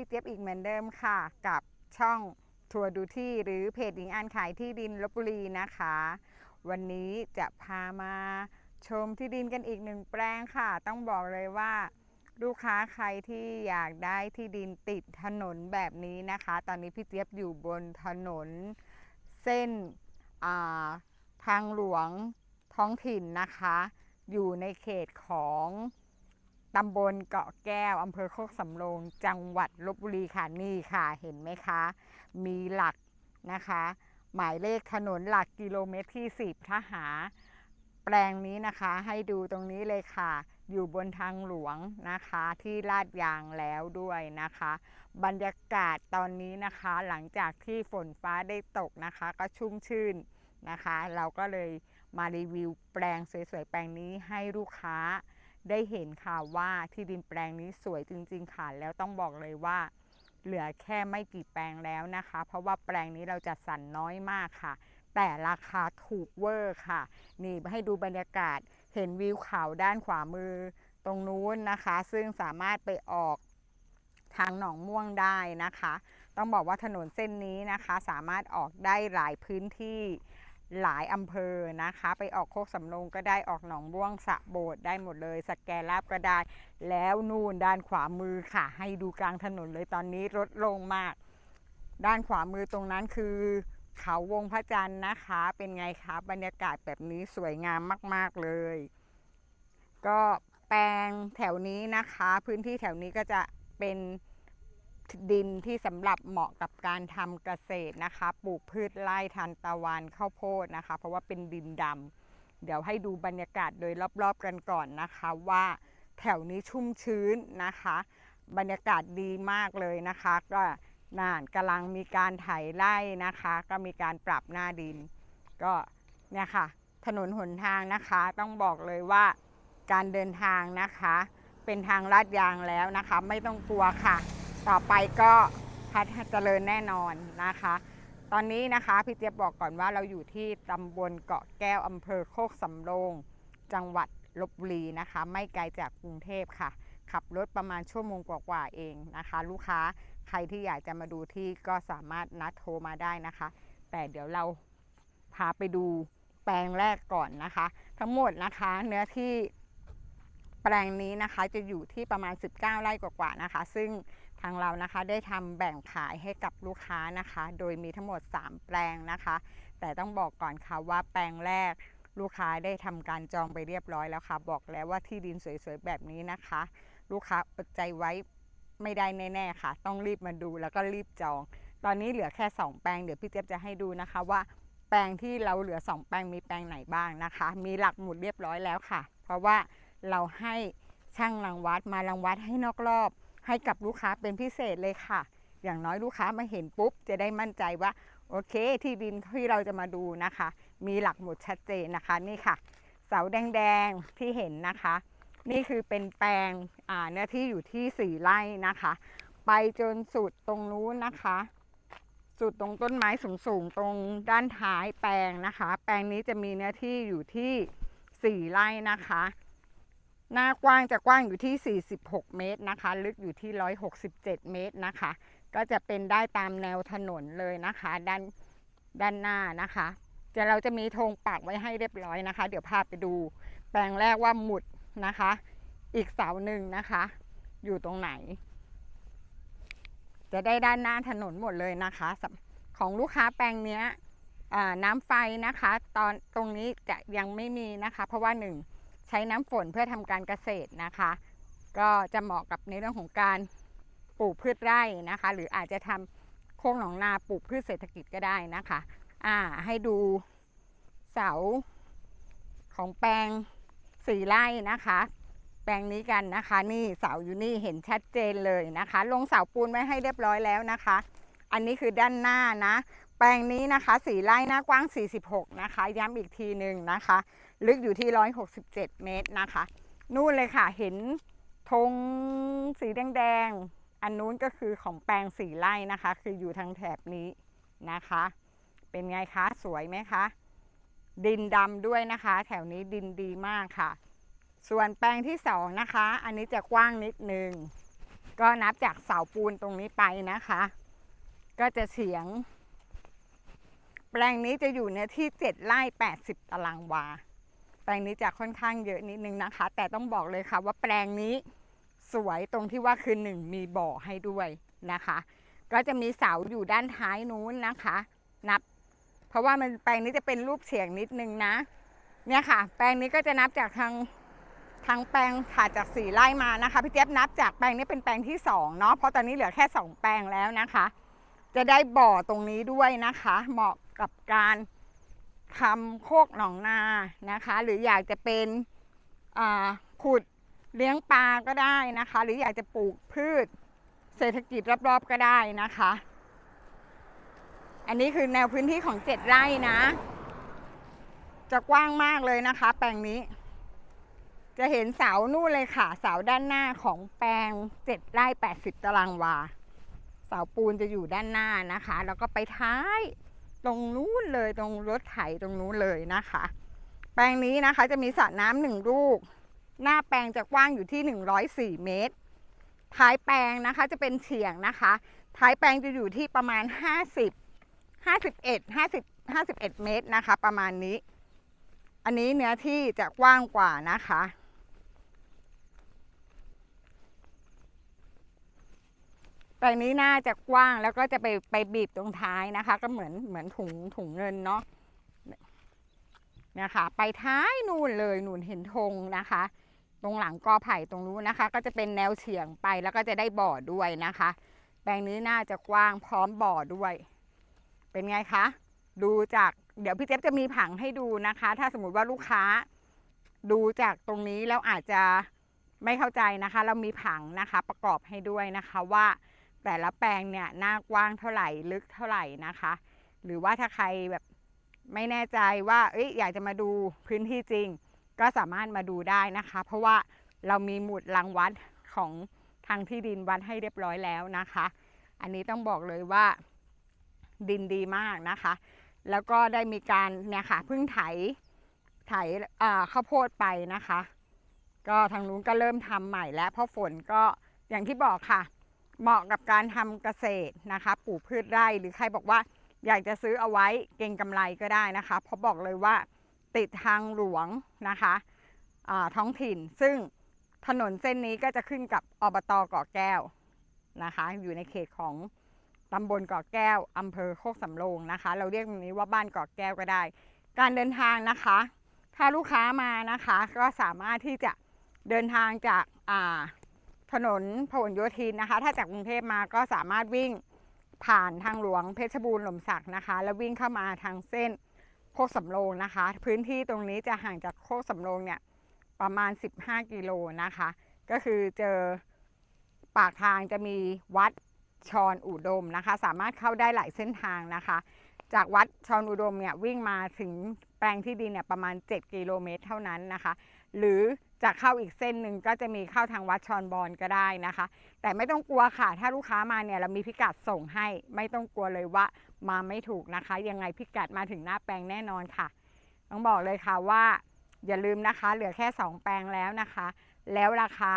พี่เจี๊ยบอีกเหมือนเดิมค่ะ กับช่องทัวร์ดูที่หรือเพจหญิงอ่านขายที่ดินลบบุรีนะคะ วันนี้จะพามาชมที่ดินกันอีกหนึ่งแปลงค่ะ ต้องบอกเลยว่า ลูกค้าใครที่อยากได้ที่ดินติดถนนแบบนี้นะคะ ตอนนี้พี่เจี๊ยบอยู่บนถนนเส้นาทางหลวงท้องถิ่นนะคะ อยู่ในเขตของ ตำบลเกาะแก้วอำเภอโคกสำโรง จังหวัดลบบุรีค่ะนี่ค่ะเห็นไหมคะ มีหลักนะคะ หมายเลขถนนหลักกิโลเมตรที่10ถ้าหา แปลงนี้นะคะให้ดูตรงนี้เลยค่ะ อยู่บนทางหลวงนะคะ ที่ลาดยางแล้วด้วยนะคะ บรรยากาศตอนนี้นะคะ หลังจากที่ฝนฟ้าได้ตกนะคะ ก็ชุ่มชื่นนะคะ เราก็เลยมารีวิวแปลงสวยๆแปลงนี้ให้ลูกค้า ได้เห็นค่ะว่าที่ดินแปลงนี้สวยจริง ๆ ค่ะ แล้วต้องบอกเลยว่า เหลือแค่ไม่กี่แปลงแล้วนะคะ เพราะว่าแปลงนี้เราจัดสรรน้อยมากค่ะ แต่ราคาถูกเวอร์ค่ะ นี่ให้ดูบรรยากาศเห็นวิวเขาด้านขวามือตรงนู้นนะคะ ซึ่งสามารถไปออกทางหนองม่วงได้นะคะ ต้องบอกว่าถนนเส้นนี้นะคะ สามารถออกได้หลายพื้นที่ หลายอำเภอนะคะ ไปออกโคกสำโรงก็ได้ออกหนองม่วงสระโบดได้หมดเลย สแกลาบก็ได้ แล้วนู่นด้านขวามือค่ะ ให้ดูกลางถนนเลยตอนนี้ลดลงมาก ด้านขวามือตรงนั้นคือ เขาวงพระจันทร์นะคะ เป็นไงคะบรรยากาศแบบนี้สวยงามมาก ๆเลย ก็แปลงแถวนี้นะคะ พื้นที่แถวนี้ก็จะเป็น ดินที่สำหรับเหมาะกับการทำเกษตรนะคะ ปลูกพืชไร่ทานตะวันข้าวโพดนะคะ เพราะว่าเป็นดินดำเดี๋ยวให้ดูบรรยากาศโดยรอบๆกันก่อนนะคะว่าแถวนี้ชุ่มชื้นนะคะ บรรยากาศดีมากเลยนะคะ ก็น่านกำลังมีการไถไร่นะคะ ก็มีการปรับหน้าดิน ก็เนี่ยค่ะ ถนนหนทางนะคะ ต้องบอกเลยว่าการเดินทางนะคะ เป็นทางลาดยางแล้วนะคะ ไม่ต้องกลัวค่ะ ต่อไปก็พัฒนาเจริญแน่นอนนะคะ ตอนนี้นะคะพี่เจี๊ยบบอกก่อนว่าเราอยู่ที่ตำบลเกาะแก้วอำเภอโคกสำโรง จังหวัดลบบุรีนะคะ ไม่ไกลจากกรุงเทพค่ะ ขับรถประมาณชั่วโมงกว่าๆเองนะคะ ลูกค้าใครที่อยากจะมาดูที่ก็สามารถนัดโทรมาได้นะคะ แต่เดี๋ยวเราพาไปดูแปลงแรกก่อนนะคะ ทั้งหมดนะคะเนื้อที่แปลงนี้นะคะจะอยู่ที่ประมาณ 19 ไร่กว่าๆนะคะ ซึ่ง ทางเรานะคะได้ทำแบ่งขายให้กับลูกค้านะคะ โดยมีทั้งหมด 3 แปลงนะคะ แต่ต้องบอกก่อนค่ะว่าแปลงแรกลูกค้าได้ทำการจองไปเรียบร้อยแล้วค่ะ บอกแล้วว่าที่ดินสวยๆแบบนี้นะคะ ลูกค้าอดใจไว้ไม่ได้แน่ๆค่ะ ต้องรีบมาดูแล้วก็รีบจอง ตอนนี้เหลือแค่ 2 แปลงเดี๋ยวพี่เจี๊ยบจะให้ดูนะคะว่าแปลงที่เราเหลือ 2 แปลงมีแปลงไหนบ้างนะคะ มีหลักหมุดเรียบร้อยแล้วค่ะ เพราะว่าเราให้ช่างรังวัดมารังวัดให้นอกรอบ ให้กับลูกค้าเป็นพิเศษเลยค่ะ อย่างน้อยลูกค้ามาเห็นปุ๊บ จะได้มั่นใจว่า โอเค ที่ดินที่เราจะมาดูนะคะ มีหลักหมุดชัดเจนนะคะนี่ค่ะ เสาแดงๆที่เห็นนะคะ นี่คือเป็นแปลงอ่าเนื้อที่อยู่ที่สี่ไร่นะคะ ไปจนสุดตรงนู้นนะคะสุดตรงต้นไม้สูงๆตรงด้านท้ายแปลงนะคะ แปลงนี้จะมีเนื้อที่อยู่ที่ 4 ไร่นะคะ หน้ากว้างจะกว้างอยู่ที่ 46 เมตรนะคะ ลึกอยู่ที่ 167 เมตรนะคะ ก็จะเป็นได้ตามแนวถนนเลยนะคะ ด้านด้านหน้านะคะจะเราจะมีธงปักไว้ให้เรียบร้อยนะคะ เดี๋ยวพาไปดู แปลงแรกว่าหมุดนะคะ อีกเสาหนึ่งนะคะ อยู่ตรงไหน จะได้ด้านหน้าถนนหมดเลยนะคะ ของลูกค้าแปลงเนี้ยอ่าน้ำไฟนะคะ ตอนตรงนี้จะยังไม่มีนะคะ เพราะว่าหนึ่ง ใช้น้ำฝนเพื่อทำการเกษตรนะคะ ก็จะเหมาะกับในเรื่องของการปลูกพืชไร่นะคะ หรืออาจจะทำโค้งหนองนาปลูกพืชเศรษฐกิจก็ได้นะคะอ่าให้ดูเสาของแปลงสี่ไร่นะคะ แปลงนี้กันนะคะ นี่เสาอยู่นี่เห็นชัดเจนเลยนะคะ ลงเสาปูนไว้ให้เรียบร้อยแล้วนะคะ อันนี้คือด้านหน้านะ แปลงนี้นะคะสี่ไร่หน้ากว้าง 46 นะคะ ย้ำอีกทีหนึ่งนะคะ ลึกอยู่ที่ 167 เมตรนะคะ นู่นเลยค่ะเห็นธงสีแดงๆ อันนู้นก็คือของแปลงสีไร่นะคะ คืออยู่ทางแถบนี้นะคะ เป็นไงคะสวยไหมคะ ดินดำด้วยนะคะ แถวนี้ดินดีมากค่ะ ส่วนแปลงที่สองนะคะ อันนี้จะกว้างนิดนึง ก็นับจากเสาปูนตรงนี้ไปนะคะ ก็จะเฉียง แปลงนี้จะอยู่เนื้อที่ 7 ไร่ 80 ตารางวา ลงนี้จะค่อนข้างเยอะนิดนึงนะคะ แต่ต้องบอกเลยค่ะว่าแปลงนี้สวยตรงที่ว่าคือหนึ่งมีบ่อให้ด้วยนะคะ ก็จะมีเสาอยู่ด้านท้ายนู้นนะคะ นับ เพราะว่ามันแปลงนี้จะเป็นรูปเฉียงนิดนึงนะ เนี่ยค่ะ แปลงนี้ก็จะนับจากทางทางแปลงขาดจากสี่ไร่มานะคะพี่เจี๊ยบนับจากแปลงนี้เป็นแปลงที่สองเนาะเพราะตอนนี้เหลือแค่สองแปลงแล้วนะคะ จะได้บ่อตรงนี้ด้วยนะคะ เหมาะกับการ ทำโคกหนองนานะคะ หรืออยากจะเป็นขุดเลี้ยงปลาก็ได้นะคะ หรืออยากจะปลูกพืชเศรษฐกิจรอบๆก็ได้นะคะ อันนี้คือแนวพื้นที่ของเจ็ดไร่นะ จะกว้างมากเลยนะคะ แปลงนี้ จะเห็นเสานู่นเลยค่ะ เสาด้านหน้าของแปลงเจ็ดไร่แปดสิบตารางวา เสาปูนจะอยู่ด้านหน้านะคะ แล้วก็ไปท้าย ตรงนู้นเลยตรงรถไถตรงนู้นเลยนะคะ แปลงนี้นะคะจะมีสระน้ำหนึ่งลูก หน้าแปลงจะกว้างอยู่ที่ 104 เมตร ท้ายแปลงนะคะจะเป็นเฉียงนะคะ ท้ายแปลงจะอยู่ที่ประมาณ 50 51 50 51 เมตรนะคะ ประมาณนี้ อันนี้เนื้อที่จะกว้างกว่านะคะ แปลงนี้น่าจะกว้างแล้วก็จะไปไปบีบตรงท้ายนะคะ ก็เหมือนเหมือนถุงถุงเงินเนาะนี่ยค่ะไปท้ายนู่นเลยนู่นเห็นธงนะคะ ตรงหลังกอไผ่ตรงนู้นนะคะ ก็จะเป็นแนวเฉียงไปแล้วก็จะได้บ่อด้วยนะคะ แปลงนี้น่าจะกว้างพร้อมบ่อด้วย เป็นไงคะ ดูจากเดี๋ยวพี่เจ๊จะมีผังให้ดูนะคะ ถ้าสมมติว่าลูกค้า ดูจากตรงนี้แล้วอาจจะไม่เข้าใจนะคะ เรามีผังนะคะ ประกอบให้ด้วยนะคะว่า แต่ละแปลงเนี่ยหน้ากว้างเท่าไหร่ลึกเท่าไหร่นะคะ หรือว่าถ้าใครแบบไม่แน่ใจว่าเอ้ยอยากจะมาดูพื้นที่จริง ก็สามารถมาดูได้นะคะ เพราะว่าเรามีหมุดรังวัดของทางที่ดินวัดให้เรียบร้อยแล้วนะคะ อันนี้ต้องบอกเลยว่าดินดีมากนะคะ แล้วก็ได้มีการเนี่ยค่ะพิ่งไถไถข้าวโพดไปนะคะ ก็ทางนู้นก็เริ่มทำใหม่แล้วเพราะฝนก็อย่างที่บอกค่ะ เหมาะกับการทำเกษตรนะคะปลูกพืชไร่หรือใครบอกว่า อยากจะซื้อเอาไว้เก็งกำไรก็ได้นะคะ เพราะบอกเลยว่าติดทางหลวงนะคะท้องถิ่น ซึ่งถนนเส้นนี้ก็จะขึ้นกับอบตเกาะแก้วนะคะ อยู่ในเขตของตำบลเกาะแก้วอำเภอโคกสำโรงนะคะ เราเรียกตรงนี้ว่าบ้านเกาะแก้วก็ได้ การเดินทางนะคะ ถ้าลูกค้ามานะคะ ก็สามารถที่จะเดินทางจากอ่า ถนนพหลโยธินนะคะ ถ้าจากกรุงเทพมาก็สามารถวิ่งผ่านทางหลวงเพชรบูรณ์หล่มสักนะคะ แล้ววิ่งเข้ามาทางเส้นโคกสำโรงนะคะ พื้นที่ตรงนี้จะห่างจากโคกสำโรงเนี่ยประมาณ 15 กิโลนะคะ ก็คือเจอปากทางจะมีวัดชอนอุดมนะคะ สามารถเข้าได้หลายเส้นทางนะคะ จากวัดชอนอุดมเนี่ยวิ่งมาถึงแปลงที่ดินเนี่ยประมาณ 7 กิโลเมตรเท่านั้นนะคะ หรือจะเข้าอีกเส้นหนึ่งก็จะมีเข้าทางวัดชอนบอนก็ได้นะคะ แต่ไม่ต้องกลัวค่ะ ถ้าลูกค้ามาเนี่ยเรามีพิกัดส่งให้ ไม่ต้องกลัวเลยว่ามาไม่ถูกนะคะ ยังไงพิกัดมาถึงหน้าแปลงแน่นอนค่ะ ต้องบอกเลยค่ะว่า อย่าลืมนะคะ เหลือแค่ 2 แปลงแล้วนะคะ แล้วราคา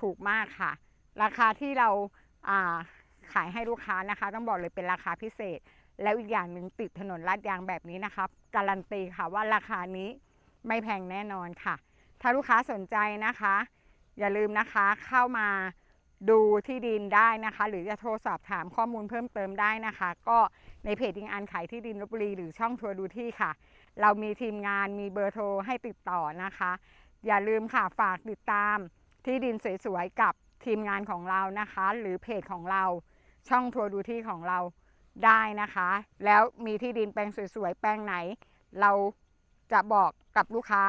ถูกมากค่ะ ราคาที่เราาขายให้ลูกค้านะคะ ต้องบอกเลยเป็นราคาพิเศษ แล้วอีกอย่างหนึ่งติดถนนลาดยางแบบนี้นะคะการันตีค่ะว่าราคานี้ไม่แพงแน่นอนค่ะ ถ้าลูกค้าสนใจนะคะ อย่าลืมนะคะเข้ามาดูที่ดินได้นะคะ หรือจะโทรสอบถามข้อมูลเพิ่มเติมได้นะคะ ก็ในเพจดิงอันขายที่ดินลบบุรีหรือช่องทัวร์ดูที่ค่ะ เรามีทีมงานมีเบอร์โทรให้ติดต่อนะคะ อย่าลืมค่ะฝากติดตามที่ดินสวยๆกับทีมงานของเรานะคะ หรือเพจของเราช่องทัวร์ดูที่ของเราได้นะคะ แล้วมีที่ดินแปลงสวยๆแปลงไหน เราจะบอกกับลูกค้า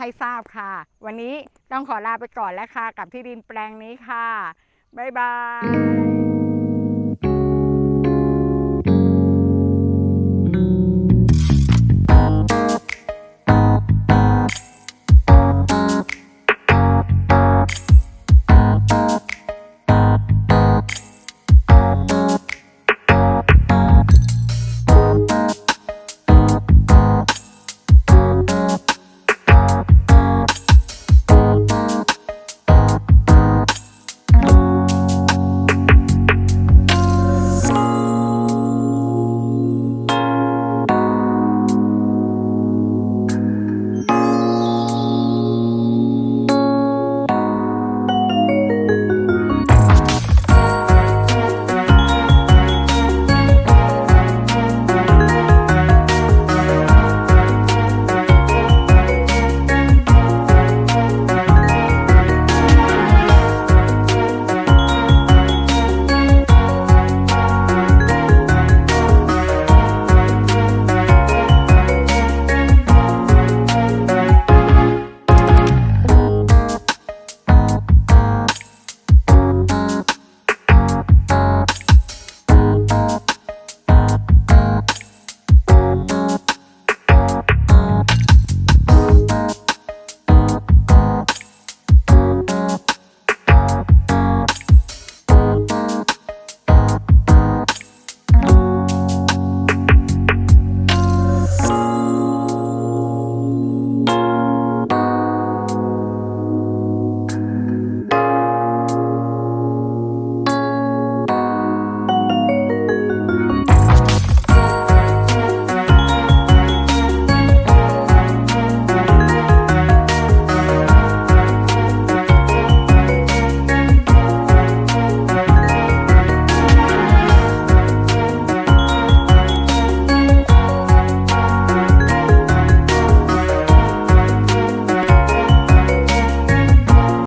ให้ทราบค่ะ วันนี้ต้องขอลาไปก่อนแล้วค่ะ กับที่ดินแปลงนี้ค่ะ บ๊ายบาย